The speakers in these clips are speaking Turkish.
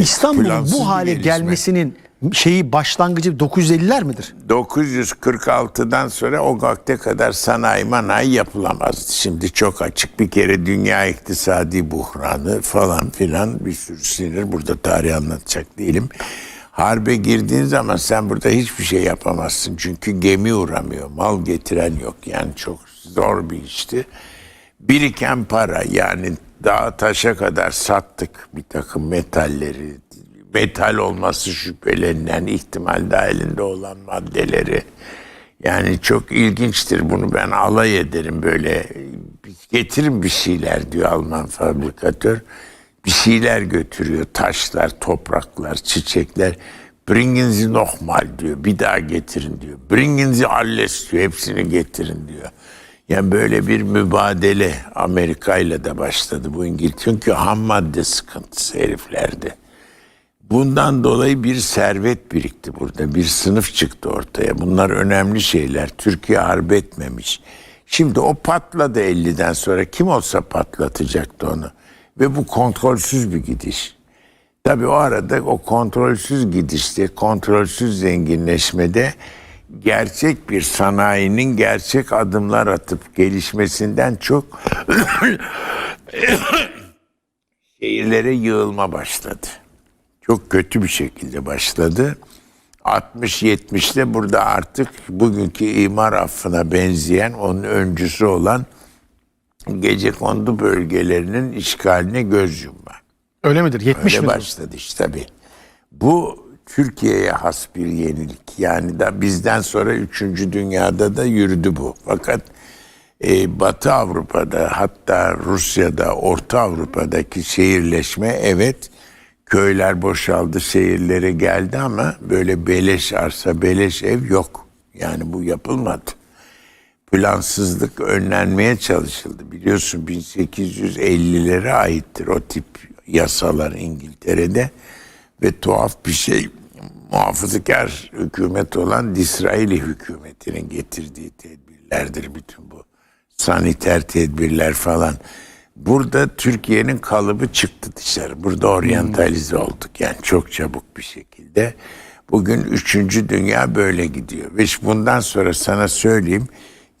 İstanbul'un bu hale gelmesinin şeyi başlangıcı 950'ler midir? 946'dan sonra o vakte kadar sanayi manayi yapılamazdı. Şimdi çok açık bir kere dünya iktisadi buhranı falan filan bir sürü sinir. Burada tarih anlatacak değilim. Harbe girdiğin zaman sen burada hiçbir şey yapamazsın. Çünkü gemi uğramıyor, mal getiren yok. Yani çok zor bir işti. Biriken para yani dağa taşa kadar sattık bir takım metalleri, metal olması şüphelenilen ihtimal dahilinde olan maddeleri. Yani çok ilginçtir bunu ben alay ederim böyle getirin bir şeyler diyor Alman fabrikatör. Bir şeyler götürüyor taşlar, topraklar, çiçekler. Bringen Sie nochmal diyor. Bir daha getirin diyor. Bringen Sie alles diyor. Hepsini getirin diyor. Yani böyle bir mübadele Amerika ile de başladı bu İngiliz. Çünkü ham madde sıkıntısı heriflerde. Bundan dolayı bir servet birikti burada. Bir sınıf çıktı ortaya. Bunlar önemli şeyler. Türkiye harp etmemiş. Şimdi o patladı 50'den sonra. Kim olsa patlatacaktı onu. Ve bu kontrolsüz bir gidiş. Tabii o arada o kontrolsüz gidişte, kontrolsüz zenginleşmede gerçek bir sanayinin gerçek adımlar atıp gelişmesinden çok şehirlere yığılma başladı. Çok kötü bir şekilde başladı. 60-70'te burada artık bugünkü imar affına benzeyen onun öncüsü olan gece kondu bölgelerinin işgaline göz yumma. Öyle midir? 70 Öyle midir? başladı işte tabii. Bu Türkiye'ye has bir yenilik. Yani da bizden sonra üçüncü dünyada da yürüdü bu. Fakat e, Batı Avrupa'da hatta Rusya'da, Orta Avrupa'daki şehirleşme evet köyler boşaldı, şehirlere geldi ama böyle beleş arsa, beleş ev yok. Yani bu yapılmadı plansızlık önlenmeye çalışıldı. Biliyorsun 1850'lere aittir o tip yasalar İngiltere'de ve tuhaf bir şey muhafazakar hükümet olan Disraeli hükümetinin getirdiği tedbirlerdir bütün bu saniter tedbirler falan. Burada Türkiye'nin kalıbı çıktı dışarı. Burada oryantalize olduk yani çok çabuk bir şekilde. Bugün üçüncü dünya böyle gidiyor. Ve bundan sonra sana söyleyeyim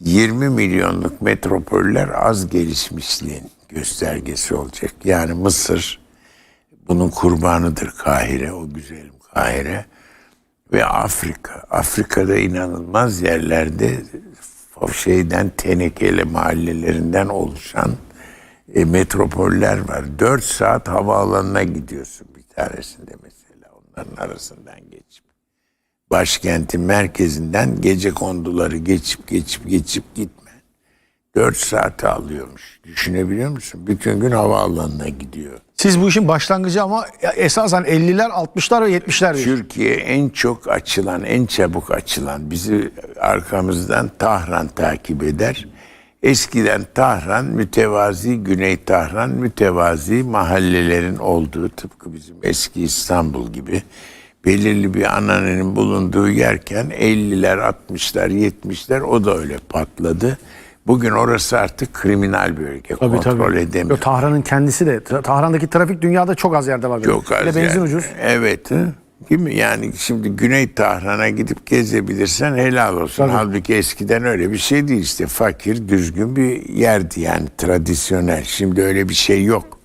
20 milyonluk metropoller az gelişmişliğin göstergesi olacak. Yani Mısır bunun kurbanıdır Kahire, o güzelim Kahire. Ve Afrika. Afrika'da inanılmaz yerlerde şeyden tenekeli mahallelerinden oluşan e, metropoller var. 4 saat havaalanına gidiyorsun bir tanesinde mesela onların arasından geçip başkentin merkezinden gece konduları geçip geçip geçip gitme. 4 saate alıyormuş. Düşünebiliyor musun? Bütün gün havaalanına gidiyor. Siz bu işin başlangıcı ama esasen 50'ler, 60'lar ve 70'ler diyor. Türkiye en çok açılan, en çabuk açılan bizi arkamızdan Tahran takip eder. Eskiden Tahran mütevazi, Güney Tahran mütevazi mahallelerin olduğu tıpkı bizim eski İstanbul gibi belirli bir ananenin bulunduğu yerken 50'ler, 60'lar, 70'ler o da öyle patladı. Bugün orası artık kriminal bölge. Tabii, kontrol tabii. edemiyor. Yo, Tahran'ın kendisi de, Ta- Tahran'daki trafik dünyada çok az yerde var. Çok az. Benzin yani. ucuz. Evet. Hı? Değil mi? Yani şimdi Güney Tahran'a gidip gezebilirsen helal olsun. Tabii. Halbuki eskiden öyle bir şey değil işte. Fakir, düzgün bir yerdi yani tradisyonel. Şimdi öyle bir şey yok.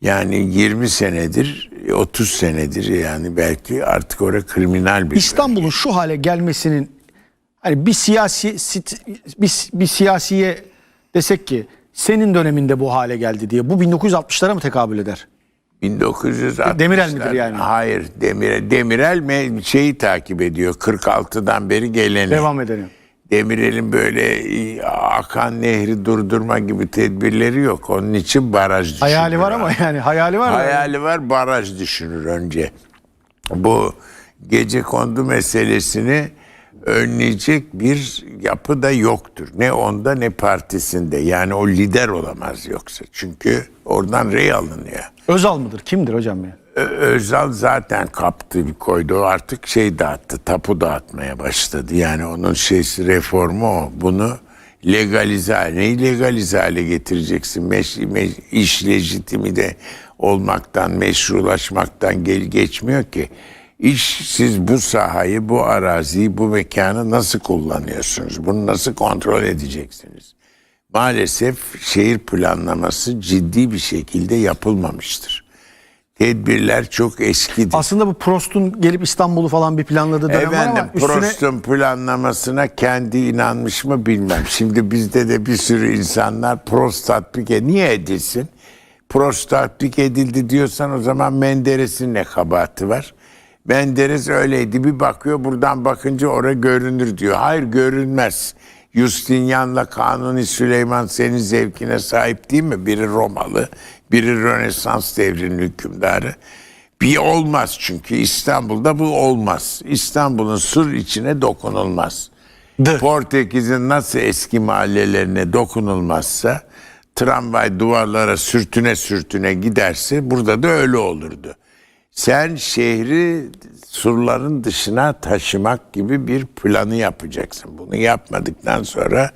Yani 20 senedir, 30 senedir yani belki artık orada kriminal bir İstanbul'un şu hale gelmesinin hani bir siyasi bir, bir siyasiye desek ki senin döneminde bu hale geldi diye bu 1960'lara mı tekabül eder? 1960'lar. Demirel midir yani? Hayır, Demirel. Demirel mi şeyi takip ediyor 46'dan beri geleni. Devam edelim. Demirel'in böyle e, akan nehri durdurma gibi tedbirleri yok. Onun için baraj düşünür. Hayali var ama yani hayali var. Hayali var baraj düşünür önce. Bu gece kondu meselesini önleyecek bir yapı da yoktur. Ne onda ne partisinde. Yani o lider olamaz yoksa. Çünkü oradan rey alınıyor. Özal mıdır? Kimdir hocam ya? Özal zaten kaptı bir koydu. Artık şey dağıttı, tapu dağıtmaya başladı. Yani onun şeysi reformu o. Bunu legalize hale, neyi legalize hale getireceksin? Meş, meş, iş lejitimi de olmaktan, meşrulaşmaktan gel, geçmiyor ki. İş siz bu sahayı, bu araziyi, bu mekanı nasıl kullanıyorsunuz? Bunu nasıl kontrol edeceksiniz? Maalesef şehir planlaması ciddi bir şekilde yapılmamıştır. Tedbirler çok eskidir. Aslında bu Prost'un gelip İstanbul'u falan bir planladığı dönem var Efendim ama üstüne Prost'un planlamasına kendi inanmış mı bilmem. Şimdi bizde de bir sürü insanlar Prost tatbik ed- Niye edilsin? Prost tatbik edildi diyorsan o zaman Menderes'in ne kabahati var? Menderes öyleydi bir bakıyor buradan bakınca oraya görünür diyor. Hayır görünmez. Justinian'la Kanuni Süleyman senin zevkine sahip değil mi? Biri Romalı, biri Rönesans devrinin hükümdarı. Bir olmaz çünkü İstanbul'da bu olmaz. İstanbul'un sur içine dokunulmaz. Portekiz'in nasıl eski mahallelerine dokunulmazsa tramvay duvarlara sürtüne sürtüne giderse burada da öyle olurdu. Sen şehri surların dışına taşımak gibi bir planı yapacaksın. Bunu yapmadıktan sonra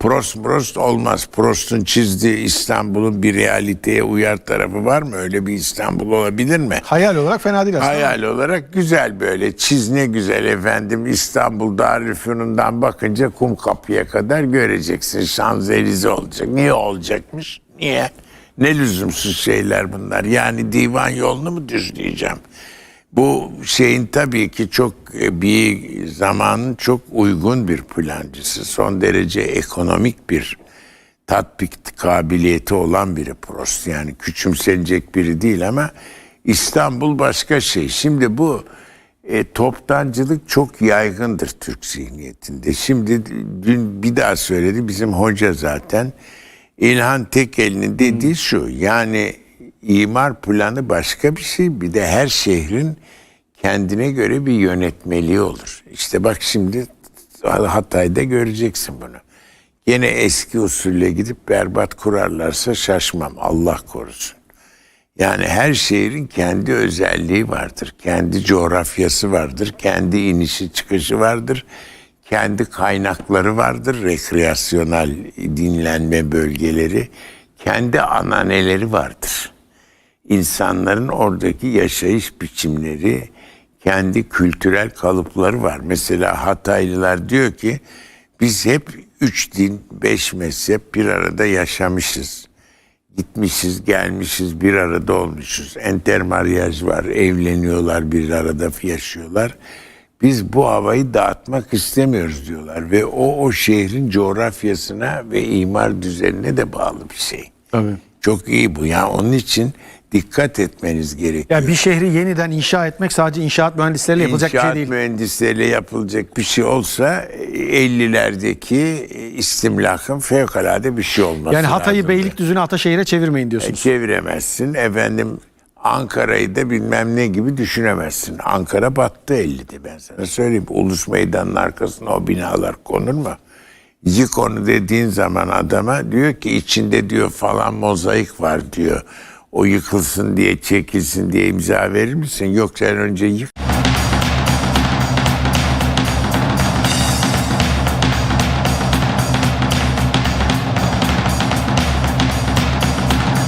Prost Prost olmaz. Prost'un çizdiği İstanbul'un bir realiteye uyar tarafı var mı? Öyle bir İstanbul olabilir mi? hayal olarak fena değil aslında. Hayal olarak güzel böyle. Çiz ne güzel efendim. İstanbul Darülfünun'dan bakınca kum kapıya kadar göreceksin. Şanzelize olacak. Niye olacakmış? Niye? Ne lüzumsuz şeyler bunlar. Yani divan yolunu mu düzleyeceğim? Bu şeyin tabii ki çok e, bir zamanın çok uygun bir plancısı. Son derece ekonomik bir tatbik kabiliyeti olan biri Prost. Yani küçümsenecek biri değil ama İstanbul başka şey. Şimdi bu e, toptancılık çok yaygındır Türk zihniyetinde. Şimdi dün bir daha söyledi bizim hoca zaten. İlhan Tekel'in dediği şu yani imar planı başka bir şey bir de her şehrin kendine göre bir yönetmeliği olur. İşte bak şimdi Hatay'da göreceksin bunu. Yine eski usulle gidip berbat kurarlarsa şaşmam Allah korusun. Yani her şehrin kendi özelliği vardır. Kendi coğrafyası vardır. Kendi inişi çıkışı vardır. Kendi kaynakları vardır. Rekreasyonel dinlenme bölgeleri. Kendi ananeleri vardır. İnsanların oradaki yaşayış biçimleri, kendi kültürel kalıpları var. Mesela Hataylılar diyor ki biz hep üç din, beş mezhep bir arada yaşamışız. Gitmişiz, gelmişiz, bir arada olmuşuz. Entermaryaj var, evleniyorlar, bir arada yaşıyorlar. Biz bu havayı dağıtmak istemiyoruz diyorlar. Ve o, o şehrin coğrafyasına ve imar düzenine de bağlı bir şey. Tabii. Çok iyi bu. Yani onun için dikkat etmeniz gerekiyor. Ya bir şehri yeniden inşa etmek sadece inşaat mühendisleriyle yapılacak bir şey İnşaat değil. mühendisleriyle yapılacak bir şey olsa 50'lerdeki istimlakın fevkalade bir şey olması Yani Hatay'ı lazımdı. Beylikdüzü'ne Ataşehir'e çevirmeyin diyorsunuz. çeviremezsin. Efendim Ankara'yı da bilmem ne gibi düşünemezsin. Ankara battı 50'de ben sana söyleyeyim. Ulus Meydanı'nın arkasına o binalar konur mu? Yık onu dediğin zaman adama diyor ki içinde diyor falan mozaik var diyor. O yıkılsın diye çekilsin diye imza verir misin? Yok sen önce yık.